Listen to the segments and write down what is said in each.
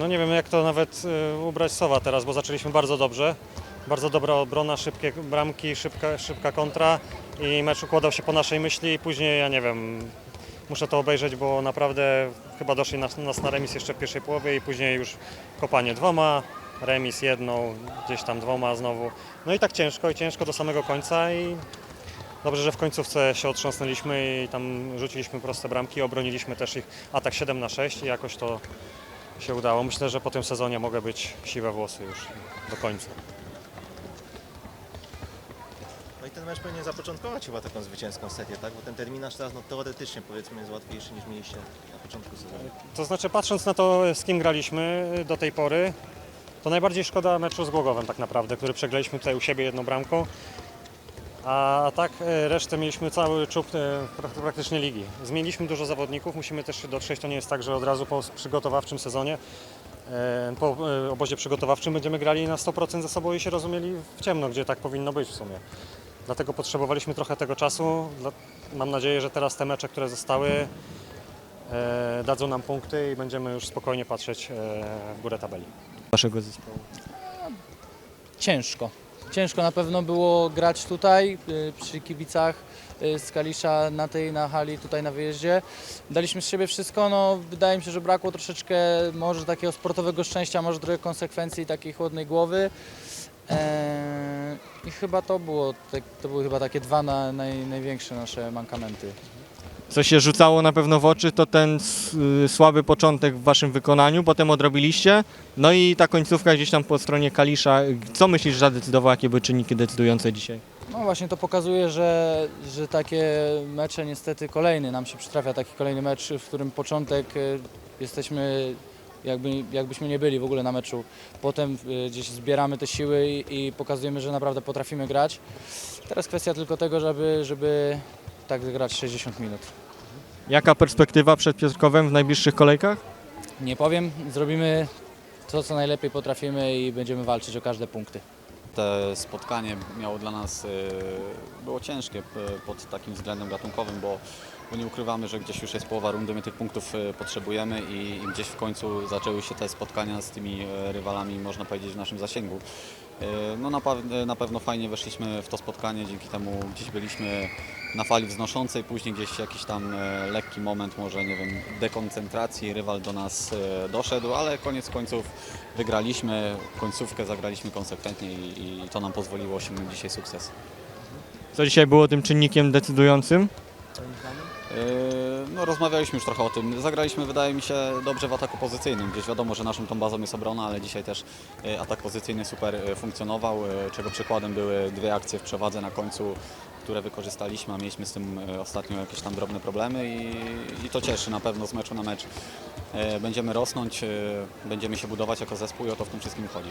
no nie wiem jak to nawet y, ubrać słowa teraz, bo zaczęliśmy bardzo dobrze. Bardzo dobra obrona, szybkie bramki, szybka, szybka kontra i mecz układał się po naszej myśli i później ja nie wiem, muszę to obejrzeć, bo naprawdę chyba doszli nas, nas na remis jeszcze w pierwszej połowie i później już kopanie dwoma, remis jedną, gdzieś tam dwoma znowu. No i tak ciężko i ciężko do samego końca i dobrze, że w końcówce się otrząsnęliśmy i tam rzuciliśmy proste bramki, obroniliśmy też ich atak 7 na 6 i jakoś to się udało. Myślę, że po tym sezonie mogę być siwe włosy już do końca. No i ten mecz powinien zapoczątkować chyba taką zwycięską serię, tak? Bo ten terminarz teraz no, teoretycznie powiedzmy jest łatwiejszy niż mieliście na początku sezonu. To znaczy, patrząc na to, z kim graliśmy do tej pory, to najbardziej szkoda meczu z Głogowem tak naprawdę, który przegraliśmy tutaj u siebie jedną bramką. A tak e, resztę mieliśmy cały czub e, prak- praktycznie ligi. Zmieniliśmy dużo zawodników, musimy też się dotrzeć. To nie jest tak, że od razu po przygotowawczym sezonie, e, po obozie przygotowawczym będziemy grali na 100% ze sobą i się rozumieli w ciemno, gdzie tak powinno być w sumie. Dlatego potrzebowaliśmy trochę tego czasu. Mam nadzieję, że teraz te mecze, które zostały, dadzą nam punkty i będziemy już spokojnie patrzeć w górę tabeli. Waszego zespołu. Ciężko. Ciężko na pewno było grać tutaj y, przy kibicach y, z Kalisza na tej na hali tutaj na wyjeździe. Daliśmy z siebie wszystko, no wydaje mi się, że brakło troszeczkę może takiego sportowego szczęścia, może trochę konsekwencji takiej chłodnej głowy. Eee, I chyba to było, tak- to były chyba takie dwa na, naj, największe nasze mankamenty. Co się rzucało na pewno w oczy, to ten y, słaby początek w waszym wykonaniu, potem odrobiliście. No i ta końcówka gdzieś tam po stronie Kalisza. Co myślisz, że zadecydował, jakie były czynniki decydujące dzisiaj? No właśnie to pokazuje, że, że takie mecze niestety kolejny nam się przytrafia taki kolejny mecz, w którym początek y, jesteśmy jakby, jakbyśmy nie byli w ogóle na meczu. Potem y, gdzieś zbieramy te siły i, i pokazujemy, że naprawdę potrafimy grać. Teraz kwestia tylko tego, żeby, żeby tak grać 60 minut. Jaka perspektywa przed Piotrkowem w najbliższych kolejkach? Nie powiem, zrobimy to, co najlepiej potrafimy i będziemy walczyć o każde punkty. te spotkanie miało dla nas, e, było ciężkie pod takim względem gatunkowym, bo, bo nie ukrywamy, że gdzieś już jest połowa rundy, my tych punktów e, potrzebujemy i, gdzieś w końcu zaczęły się te spotkania z tymi e, rywalami, można powiedzieć, w naszym zasięgu. E, No na, na pewno fajnie weszliśmy w to spotkanie, dzięki temu gdzieś byliśmy na fali wznoszącej, później gdzieś jakiś tam lekki moment, może nie wiem, dekoncentracji, rywal do nas doszedł, ale koniec końców wygraliśmy, końcówkę zagraliśmy konsekwentnie i, i to nam pozwoliło osiągnąć dzisiaj sukces. Co dzisiaj było tym czynnikiem decydującym? Yy, No, rozmawialiśmy już trochę o tym. Zagraliśmy, wydaje mi się, dobrze w ataku pozycyjnym. Gdzieś wiadomo, że naszą tą bazą jest obrona, ale dzisiaj też yy, atak pozycyjny super yy, funkcjonował, czego przykładem były dwie akcje w przewadze na końcu, które wykorzystaliśmy, a mieliśmy z tym ostatnio jakieś tam drobne problemy i, i to cieszy na pewno z meczu na mecz. Będziemy rosnąć, będziemy się budować jako zespół i o to w tym wszystkim chodzi.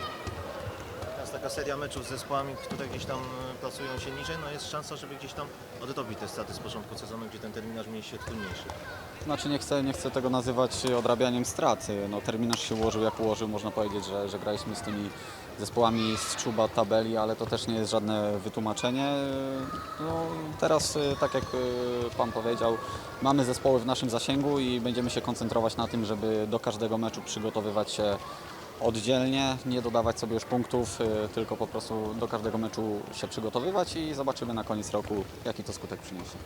Teraz taka seria meczów z zespołami, które gdzieś tam e, plasują się niżej, no jest szansa, żeby gdzieś tam odrobić te straty z początku sezonu, gdzie ten terminarz mieliście trudniejszy. Znaczy nie chcę, nie chcę tego nazywać odrabianiem strat. No, terminarz się ułożył jak ułożył, można powiedzieć, że, że graliśmy z tymi zespołami z czuba tabeli, ale to też nie jest żadne wytłumaczenie. No, teraz, tak jak Pan powiedział, mamy zespoły w naszym zasięgu i będziemy się koncentrować na tym, żeby do każdego meczu przygotowywać się oddzielnie, nie dodawać sobie już punktów, y, tylko po prostu do każdego meczu się przygotowywać i zobaczymy na koniec roku, jaki to skutek przyniesie.